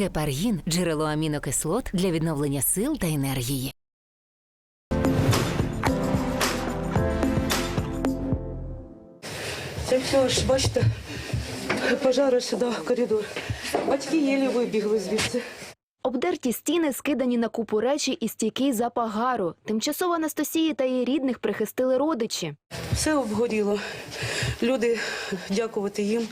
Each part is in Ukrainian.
Гепаргін джерело амінокислот для відновлення сил та енергії. Це все ж, бачите, пожари сюди в коридор. Батьки єлі вибігли звідси. Обдерті стіни скидані на купу речі і стійкий запах гару. Тимчасово Анастасії та її рідних прихистили родичі. Все обгоріло. Люди, дякувати їм,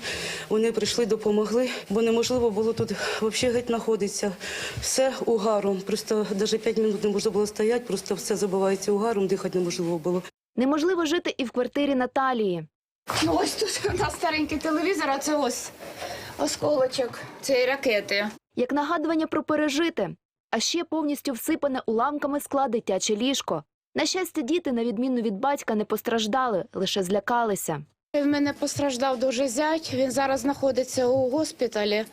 вони прийшли, допомогли, бо неможливо було тут взагалі геть знаходитися. Все угаром. Просто навіть 5 хвилин не можна було стояти, просто все забивається угаром, дихати неможливо було. Неможливо жити і в квартирі Наталії. Ну, ось тут у нас старенький телевізор, а це ось осколочок цієї ракети. Як нагадування про пережите. А ще повністю всипане уламками скла дитяче ліжко. На щастя, діти, на відміну від батька, не постраждали, лише злякалися. В мене постраждав дуже зять. Він зараз знаходиться у госпіталі.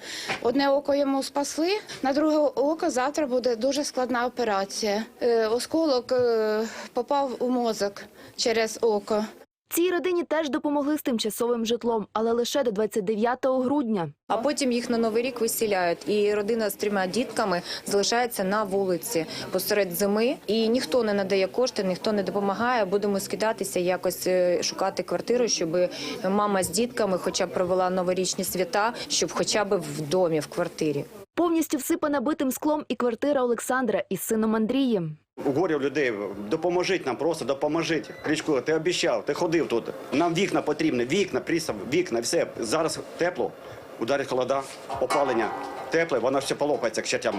Одне око йому спасли, на друге око завтра буде дуже складна операція. Е, Осколок е, попав у мозок через око. Цій родині теж допомогли з тимчасовим житлом, але лише до 29 грудня. А потім їх на новий рік виселяють, і родина з трьома дітками залишається на вулиці посеред зими. І ніхто не надає кошти, ніхто не допомагає. Будемо скидатися, якось е, шукати квартиру, щоб мама з дітками, хоча б провела новорічні свята, щоб хоча б в домі, в квартирі. Повністю всипана битим склом і квартира Олександра із сином Андрієм. Угорів людей, допоможіть нам, просто допоможіть. Кричко, ти обіцяв, ти ходив тут. Нам вікна потрібні, вікна, прісав, вікна, все. Зараз тепло, ударить холода, опалення тепле, воно все полопається к чертям.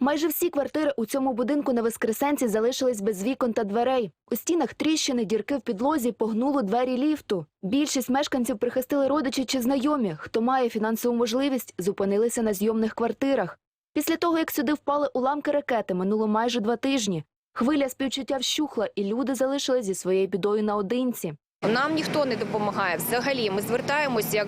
Майже всі квартири у цьому будинку на Воскресенці залишились без вікон та дверей. У стінах тріщини, дірки в підлозі, погнуло двері ліфту. Більшість мешканців прихистили родичі чи знайомі. Хто має фінансову можливість, зупинилися на зйомних квартирах. Після того, як сюди впали уламки ракети, минуло майже два тижні. Хвиля співчуття вщухла, і люди залишились зі своєю бідою наодинці. Нам ніхто не допомагає. Взагалі, ми звертаємось як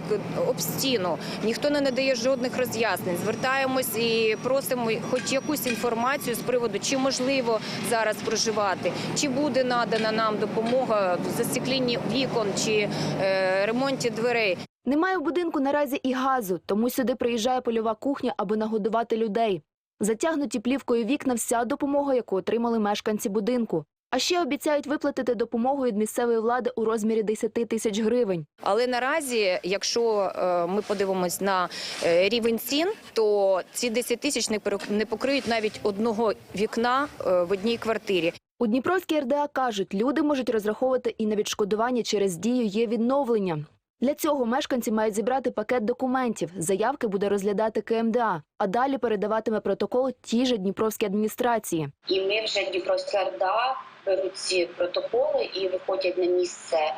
об стіну. Ніхто не надає жодних роз'яснень. Звертаємось і просимо хоч якусь інформацію з приводу, чи можливо зараз проживати, чи буде надана нам допомога в застеклінні вікон чи е, ремонті дверей. Немає в будинку наразі і газу, тому сюди приїжджає польова кухня, аби нагодувати людей. Затягнуті плівкою вікна вся допомога, яку отримали мешканці будинку. А ще обіцяють виплатити допомогу від місцевої влади у розмірі 10 тисяч гривень. Але наразі, якщо е, ми подивимось на е, рівень цін, то ці 10 тисяч не покриють навіть одного вікна е, в одній квартирі. У Дніпровській РДА кажуть, люди можуть розраховувати і на відшкодування через дію є відновлення. Для цього мешканці мають зібрати пакет документів. Заявки буде розглядати КМДА, а далі передаватиме протокол тій же Дніпровській адміністрації. І ми вже Дніпровська РДА беруть ці протоколи і виходять на місце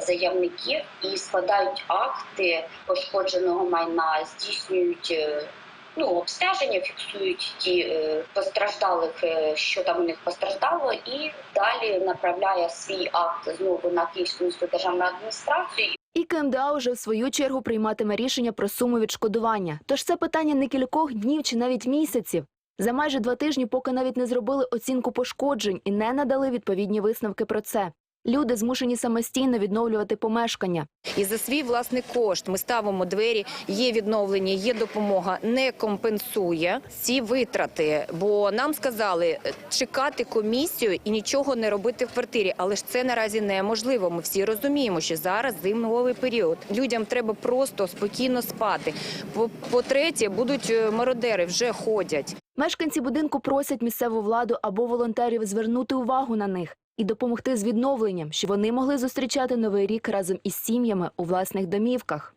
заявників і складають акти пошкодженого майна, здійснюють. е, Ну, обстеження фіксують ті е, постраждалих, е, що там у них постраждало, і далі направляє свій акт знову на Київську міську державну адміністрацію. І КМДА вже в свою чергу прийматиме рішення про суму відшкодування. Тож це питання не кількох днів чи навіть місяців. За майже два тижні, поки навіть не зробили оцінку пошкоджень і не надали відповідні висновки про це. Люди змушені самостійно відновлювати помешкання. І за свій власний кошт ми ставимо двері. Є відновлення, є допомога, не компенсує ці витрати. Бо нам сказали е, чекати комісію і нічого не робити в квартирі. Але ж це наразі неможливо. Ми всі розуміємо, що зараз зимовий період. Людям треба просто спокійно спати. По- По-третє, будуть е, мародери, вже ходять. Мешканці будинку просять місцеву владу або волонтерів звернути увагу на них і допомогти з відновленням, щоб вони могли зустрічати новий рік разом із сім'ями у власних домівках.